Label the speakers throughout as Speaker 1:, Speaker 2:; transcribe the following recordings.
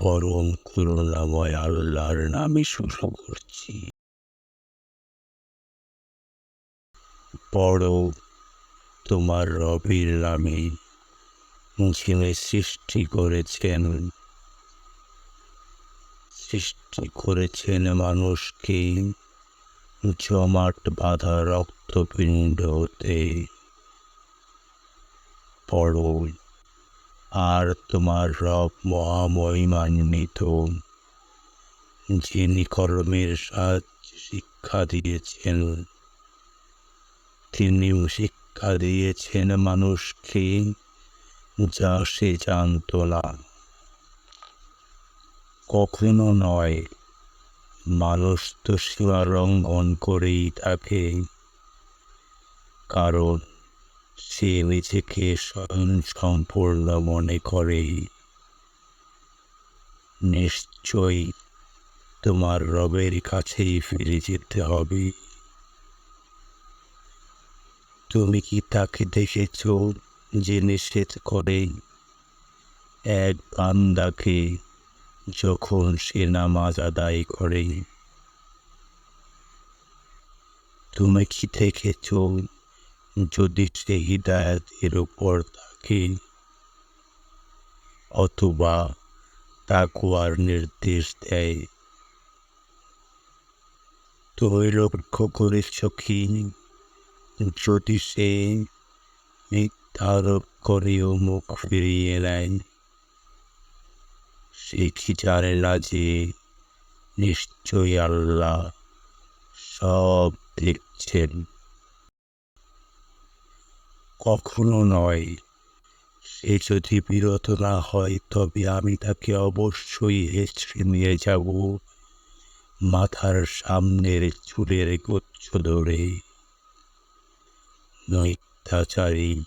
Speaker 1: পরম করুণাময় আল্লাহর নামে শুরু করছি। পড়ো, তোমার রবির নামে যিনি সৃষ্টি করেছেন। সৃষ্টি করেছেন মানুষকে জমাট বাঁধা রক্তপিণ্ড হতে। পড়ো। আর তোমার রব মহামহিমান্বিত, যিনি কর্মের সাহায্য শিক্ষা দিয়েছেন। তিনিও শিক্ষা দিয়েছেন মানুষকে, যা সে জানত না। কখনো নয়, মানুষ তো সীমা লঙ্ঘন করেই থাকে। কারণ সে নিজেকে স্বয়ং সম্পূর্ণ মনে করে। নিশ্চয়ই তোমার রবের কাছেই ফিরে যেতে হবে। তুমি কি তাকে দেখেছ যে নিষেধ করে? এক বান্দাকে যখন সে নামাজ আদায় করে। তুমি কি দেখেছ যদি সে হৃদায়তের উপর থাকে, অথবা তাকুয়ার নির্দেশ দেয় তুমি লক্ষ্য করেছ কি যদি সে মিথ্যারোপ করেও মুখ ফিরিয়ে নেয়, সে কি জানে না যে নিশ্চয়ই আল্লাহ সব দেখছেন। কখনো নয়। সে যদি বিরত না হয়, তবে আমি তাকে অবশ্যই হেঁচড়ে নিয়ে যাব। মাথার সামনের চুলের গুচ্ছ ধরে। নৈত্যাচারী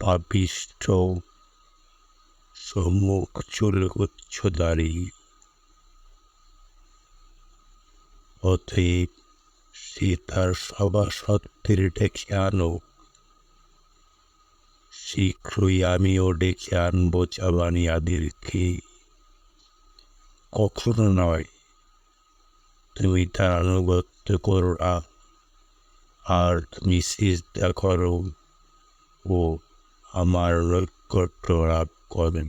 Speaker 1: পাপিষ্ট সম্মুখ চুলগুচ্ছদারী অতএব সে তার সভাসত্বের ডেকে আনো শীঘ্রই আমিও ডেকে আনব জাবানিয়াদেরকে কখনো নয়, তুমি তার আনুগত্য করো না। আর তুমি চেষ্টা করো ও আমার নৈকট্য লাভ করবে